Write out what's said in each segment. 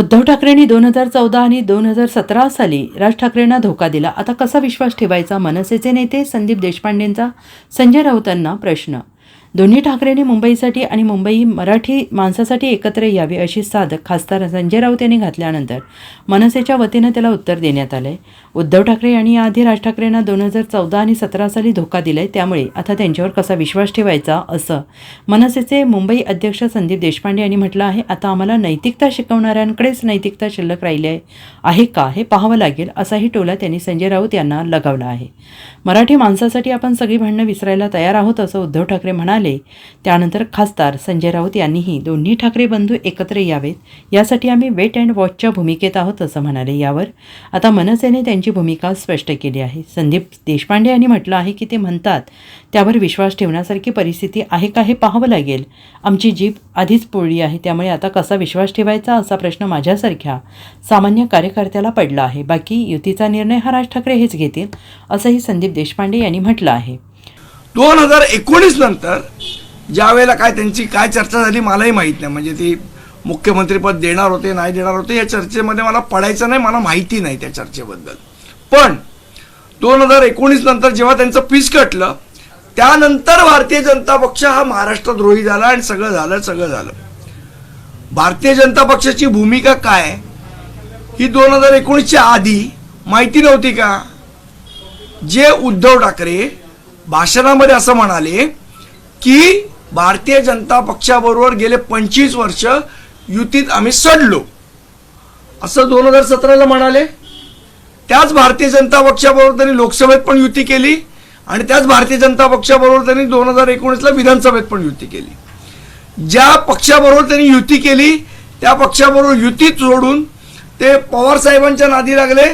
उद्धव ठाकरेंनी दोन हजार चौदा आणि दोन हजार सतरा साली राज ठाकरेंना धोका दिला. आता कसा विश्वास ठेवायचा? मनसेचे नेते संदीप देशपांडेंचा संजय राऊतांना प्रश्न दोन्ही ठाकरेंनी मुंबईसाठी आणि मुंबई मराठी माणसासाठी एकत्र यावे अशी साध खासदार संजय राऊत यांनी घातल्यानंतर मनसेच्या वतीनं त्याला उत्तर देण्यात आलंय. उद्धव ठाकरे यांनी याआधी राज ठाकरेंना दोन हजार चौदा आणि सतरा साली धोका दिलाय त्यामुळे आता त्यांच्यावर कसा विश्वास ठेवायचा असं मनसेचे मुंबई अध्यक्ष संदीप देशपांडे यांनी म्हटलं आहे. आता आम्हाला नैतिकता शिकवणाऱ्यांकडेच नैतिकता शिल्लक राहिली आहे आहे का हे पाहावं लागेल असाही टोला त्यांनी संजय राऊत यांना लगावला आहे. मराठी माणसासाठी आपण सगळी भांडणं विसरायला तयार आहोत असं उद्धव ठाकरे म्हणाले. त्यानंतर खासदार संजय राऊत यांनीही दोन्ही ठाकरे बंधू एकत्र यावेत. यासाठी आम्ही वेट अँड वॉचच्या भूमिकेत आहोत असं म्हणाले यावर. आता मनसेने त्यांची भूमिका स्पष्ट केली आहे. संदीप देशपांडे यांनी म्हटलं आहे की ते म्हणतात त्यावर विश्वास ठेवण्यासारखी परिस्थिती आहे का हे पाहावं लागेल. आमची जीप आधीच पोळली आहे त्यामुळे आता कसा विश्वास ठेवायचा असा प्रश्न माझ्यासारख्या सामान्य कार्यकर्त्याला पडला आहे. बाकी युतीचा निर्णय हा राज ठाकरे हेच घेतील असंही संदीप देशपांडे यांनी म्हटलं आहे. दोन हजार एकोणीस नंतर ज्या वेळेला काय त्यांची काय चर्चा झाली मलाही माहीत नाही. म्हणजे ती मुख्यमंत्रीपद देणार होते नाही देणार होते या चर्चेमध्ये मला पडायचं नाही मला माहिती नाही त्या चर्चेबद्दल. पण दोन हजार एकोणीस नंतर जेव्हा त्यांचं पीस कटलं त्यानंतर भारतीय जनता पक्ष हा महाराष्ट्रद्रोही झाला आणि सगळं झालं सगळं झालं. भारतीय जनता पक्षाची भूमिका काय? ही दोन हजार एकोणीसच्या आधी माहिती नव्हती का? जे उद्धव ठाकरे भाषणामध्ये असं म्हणाले की भारतीय जनता पक्षाबरोबर गेले पंचवीस वर्ष युतीत आम्ही सडलो. असं दोन हजार सतराला म्हणाले. त्याच भारतीय जनता पक्षाबरोबर त्यांनी लोकसभेत पण युती केली आणि त्याच भारतीय जनता पक्षाबरोबर त्यांनी दोन हजार एकोणीसला विधानसभेत पण युती केली. ज्या पक्षाबरोबर त्यांनी युती केली त्या पक्षाबरोबर युती सोडून ते पवार साहेबांच्या नादी लागले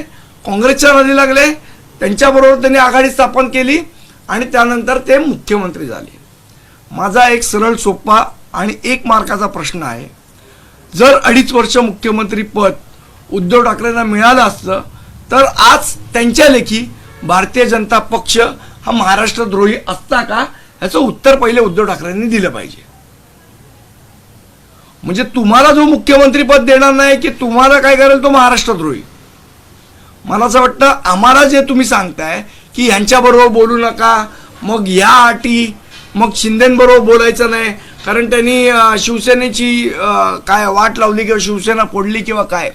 काँग्रेसच्या नादी लागले त्यांच्याबरोबर त्यांनी आघाडी स्थापन केली. आणि त्यानंतर ते मुख्यमंत्री झाले. माझा एक सरळ सोपा आणि एक मार्काचा प्रश्न आहे. जर अडीच वर्ष मुख्यमंत्री पद उद्धव ठाकरेंना मिळालं असतं तर आज त्यांच्या लेखी भारतीय जनता पक्ष हा महाराष्ट्रद्रोही असता का? याचं उत्तर पहिले उद्धव ठाकरेंनी दिलं पाहिजे. म्हणजे तुम्हाला जो मुख्यमंत्री पद देणार नाही की तुम्हाला काय करेल तो महाराष्ट्रद्रोही? मला असं वाटतं आम्हाला जे तुम्ही सांगताय की यांच्याबरोबर बोलू नका. मग या अटी मग शिंदेंबरोबर बोलायचं नाही. कारण त्यांनी शिवसेनेची काय वाट लावली किंवा शिवसेना फोडली किंवा काय?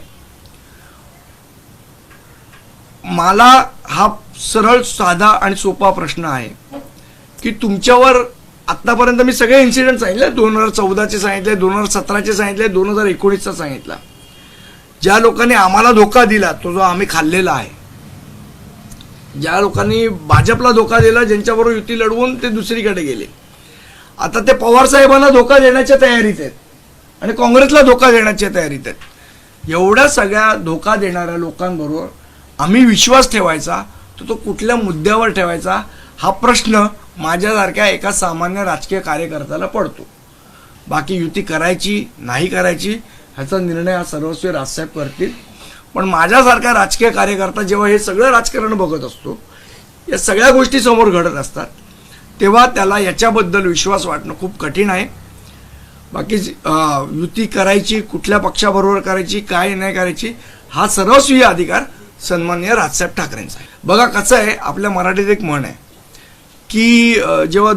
मला हा सरळ साधा आणि सोपा प्रश्न आहे. की तुमच्यावर आत्तापर्यंत मी सगळे इन्सिडेंट सांगितले. दोन हजार चौदाचे सांगितले दोन हजार सतराचे सांगितले दोन हजार एकोणीसचा सांगितला. ज्या लोकांनी आम्हाला धोका दिला तो जो आम्ही खाल्लेला आहे. ज्या लोकांनी भाजपला धोका दिला ज्यांच्याबरोबर युती लढवून ते दुसरीकडे गेले. आता ते पवार साहेबांना धोका देण्याच्या तयारीत आहेत. आणि काँग्रेसला धोका देण्याच्या तयारीत आहेत. एवढ्या सगळ्या धोका देणाऱ्या लोकांबरोबर आम्ही विश्वास ठेवायचा तर तो कुठल्या मुद्द्यावर ठेवायचा हा प्रश्न माझ्यासारख्या एका सामान्य राजकीय कार्यकर्त्याला पडतो. बाकी युती करायची नाही करायची ह्याचा निर्णय हा सर्वस्वी राजसाहेब करतील. पण माझ्यासारखा राजकीय कार्यकर्ता जेव्हा हे सगळं राजकारण बघत असतो या सगळ्या गोष्टी समोर घडत असतात तेव्हा त्याला याच्याबद्दल विश्वास वाटणं खूप कठीण आहे. बाकी युती करायची कुठल्या पक्षाबरोबर करायची काय नाही करायची हा सर्वस्वीय अधिकार सन्मान्य राजसाहेब ठाकरेंचा आहे. बघा कसं आहे आपल्या मराठीत एक म्हण आहे की जेव्हा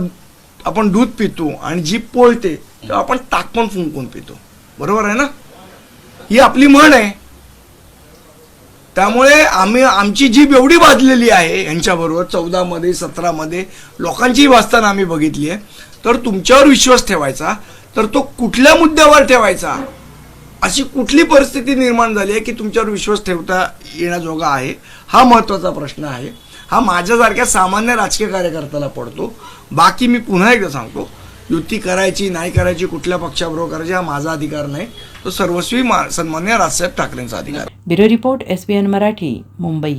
आपण दूध पितो आणि जीभ पोळते तेव्हा आपण ताक पण फुंकून पितो. बरोबर आहे ना? ही आपली म्हण आहे. त्यामुळे आम्ही आमची जीभ एवढी भाजलेली आहे यांच्याबरोबर चौदामध्ये सतरामध्ये लोकांचीही वाचताना आम्ही बघितली आहे. तर तुमच्यावर विश्वास ठेवायचा तर तो कुठल्या मुद्द्यावर ठेवायचा अशी कुठली परिस्थिती निर्माण झाली आहे की तुमच्यावर विश्वास ठेवता येण्याजोगा आहे? हा महत्त्वाचा प्रश्न आहे. हा माझ्यासारख्या सामान्य राजकीय कार्यकर्त्याला पडतो. बाकी मी पुन्हा एकदा सांगतो युती करायची नाही करायची कुठल्या पक्षाबरोबर करायची हा माझा अधिकार नाही. तो सर्वस्वी मा सन्मान्य राजसाहेब ठाकरेंचा अधिकार bureau report S B N Marathi Mumbai.